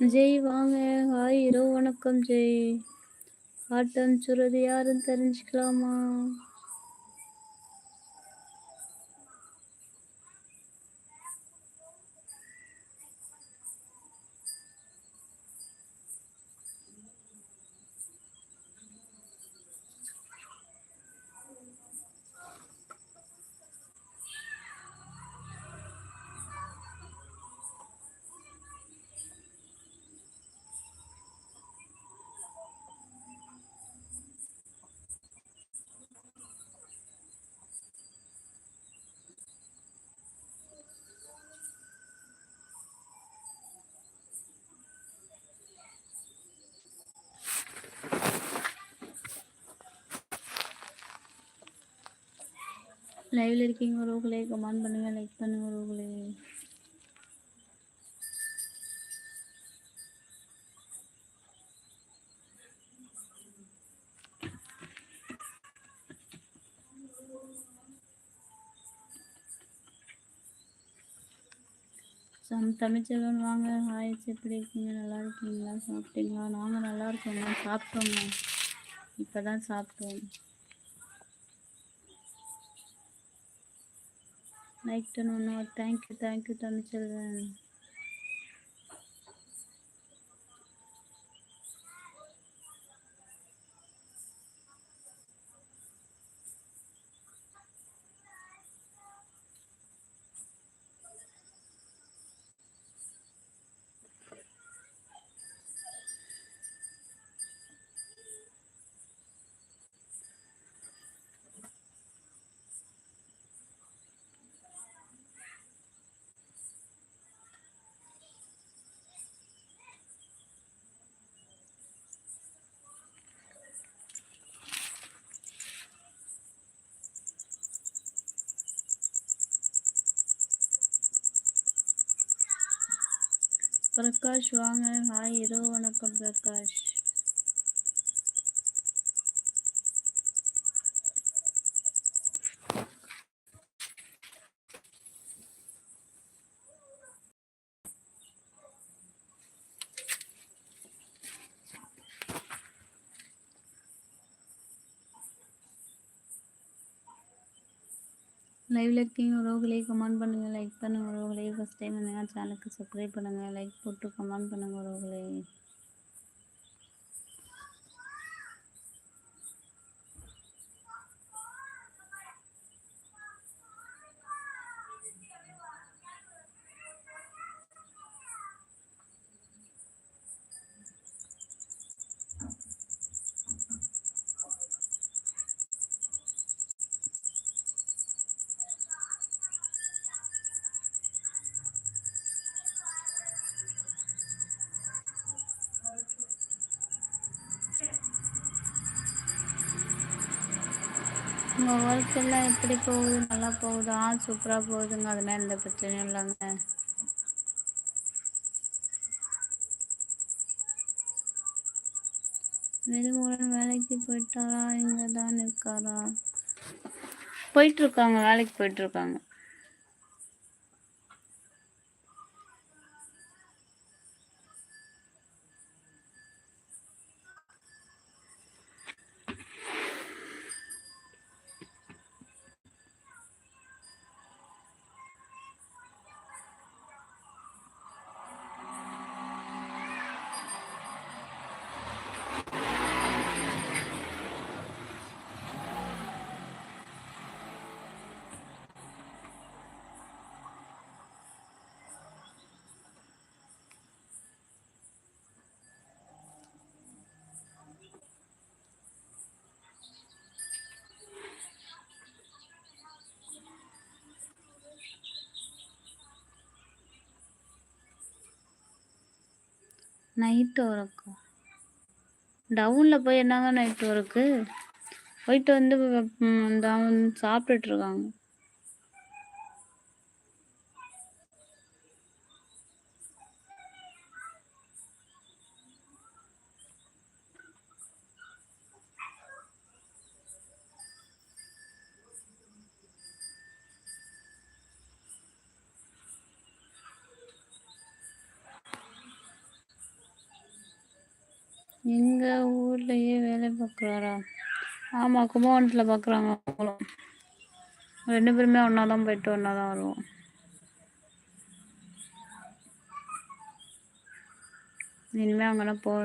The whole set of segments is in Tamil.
ஜெய் வாங்க ஹாய் இரவு வணக்கம் ஜெய். ஆட்டம் சுருது யாருன்னு தெரிஞ்சுக்கலாமா? லைவ்ல இருக்கீங்க உறவுகளே கமெண்ட் பண்ணுங்க லைக் பண்ணுங்க உறவுகளே சம் தமிழ்ச்செல்வன் வாங்க. ஹாய் எப்படி இருக்கீங்க? நல்லா இருக்கீங்களா? சாப்பிட்டீங்களா? நாங்கள் நல்லா இருக்கோங்க சாப்பிட்டோங்க இப்போ தான் சாப்பிட்டோம். லைக் பண்ணணும் தேங்க்யூ தேங்க்யூ தமிழ்ச்செல்வன் பிரகாஷ் வாங்க. ஹாய் இரவு வணக்கம் பிரகாஷ். லைவ் இருக்கீங்க உறவுகளே கமெண்ட் பண்ணுங்கள் லைக் பண்ணுங்கள் உறவுகளே. ஃபஸ்ட் டைம் வந்தீங்கன்னா சேனலுக்கு சப்ஸ்கிரைப் பண்ணுங்கள் லைக் போட்டு கமெண்ட் பண்ணுங்கள் உறவுகளே. உங்கள் ஒர்க் எல்லாம் எப்படி போகுது? நல்லா போகுதா? சூப்பராக போகுதுங்க. அதெல்லாம் எந்த பிரச்சனையும் இல்லைங்க. வெளிமூலன் வேலைக்கு போயிட்டாரா இங்கே தான் இருக்காரா போயிட்டு இருக்காங்க. வேலைக்கு போயிட்டு நைட்டு ஒர்க்கா டவுனில் போய் என்னங்க நைட்டு ஒர்க்கு போயிட்டு வந்து இந்த சாப்பிட்டுட்டு இருக்காங்க. எங்கள் ஊர்லேயே வேலை பார்க்குறாரா ஆமாம் கும்பகோணத்தில் பார்க்குறாங்க அவங்களும். ரெண்டு பேருமே ஒன்றா தான் போயிட்டு ஒன்றா தான் வருவோம். இனிமேல் அங்கெல்லாம் போக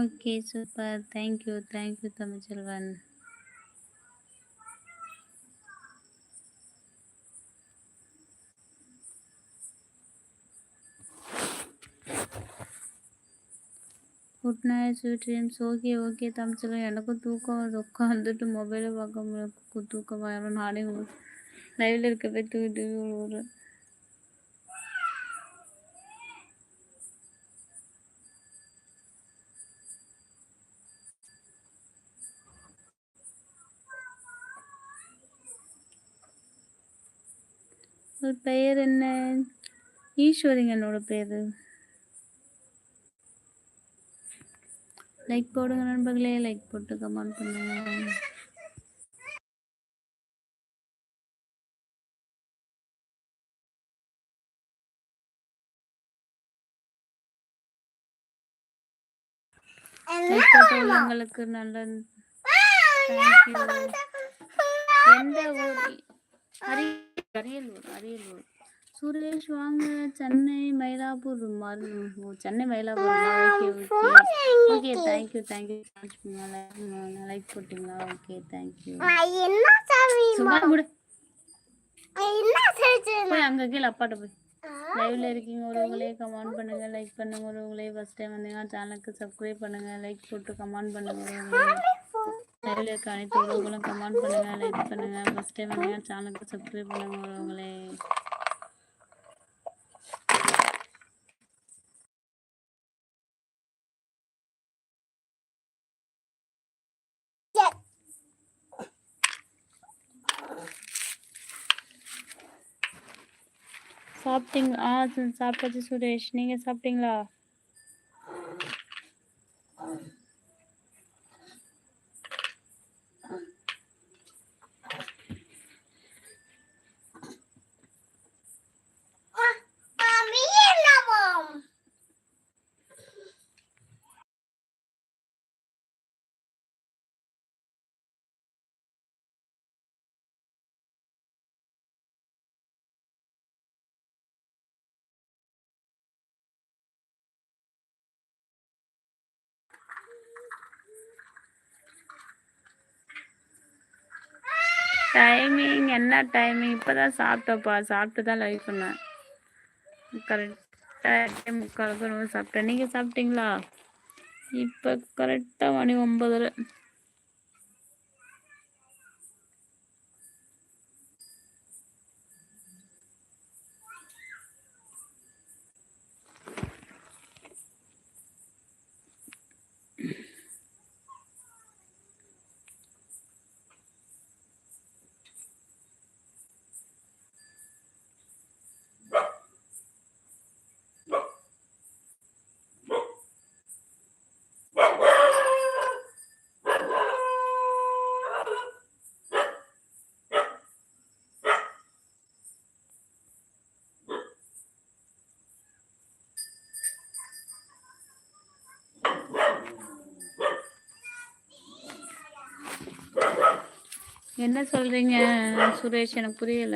வேணாம் நிப்பாட்டியாச்சு okay super thank you thank you Tamilselvan good night sweet dreams okay okay Tamilselvan எனக்கும் தூக்கம் வருது உட்காந்துட்டு மொபைலை பார்க்க முடியல தூக்கம் வரும் நானே லைவில் இருக்கவே தூக்கி தூக்கி விழுவுறேன் உங்கள் பெயர் என்ன? ஈஸ்வரிங்க என்னோட பேர். லைக் போடுங்க நண்பர்களே லைக் போட்டு கமெண்ட் பண்ணுங்க. லைக் போட்ட நல்ல எந்த ஊர் அரியலூர் அரியலூர் சுரேஷ் வாங்க. சென்னை மயிலாப்பூர் மறு ஓ Chennai Mylapore. Okay okay. Okay thank you thank you like போட்டிங்களா? ஓகே தேங்க்யூ சும்மா கூட போய் அங்கே கீழே அப்பாட்ட போய். லைவ்ல இருக்கீங்க ஒருவங்களே கமெண்ட் பண்ணுங்க லைக் பண்ணுங்க ஒருவங்களே ஃபர்ஸ்ட் டைம் வந்தீங்கன்னா சேனலுக்கு சப்ஸ்கிரைப் பண்ணுங்க லைக் போட்டு கமெண்ட் பண்ணுங்க சேனல் இருக்க அனைத்து உறவுகளும் கமெண்ட் பண்ணுங்க லைக் பண்ணுங்க. ஃபர்ஸ்ட் டைம் வந்தீங்கன்னா சேனலுக்கு சப்ஸ்கிரைப் பண்ணுங்க உறவுகளே சாப்பிட்டீங்களா ஆ சாப்பிட்டாச்சு சுரேஷ். நீங்க சாப்பிட்டீங்களா? டைமிங் என்ன டைமிங் இப்போ தான் சாப்பிட்டோப்பா சாப்பிட்டு தான் லைவ் பண்ணேன் கரெக்டாக முக்காலுக்கு சாப்பிட்டேன். நீங்கள் சாப்பிட்டீங்களா? இப்போ கரெக்டாக மணி ஒம்பதுல என்ன சொல்றீங்க சுரேஷ்? எனக்கு புரியல.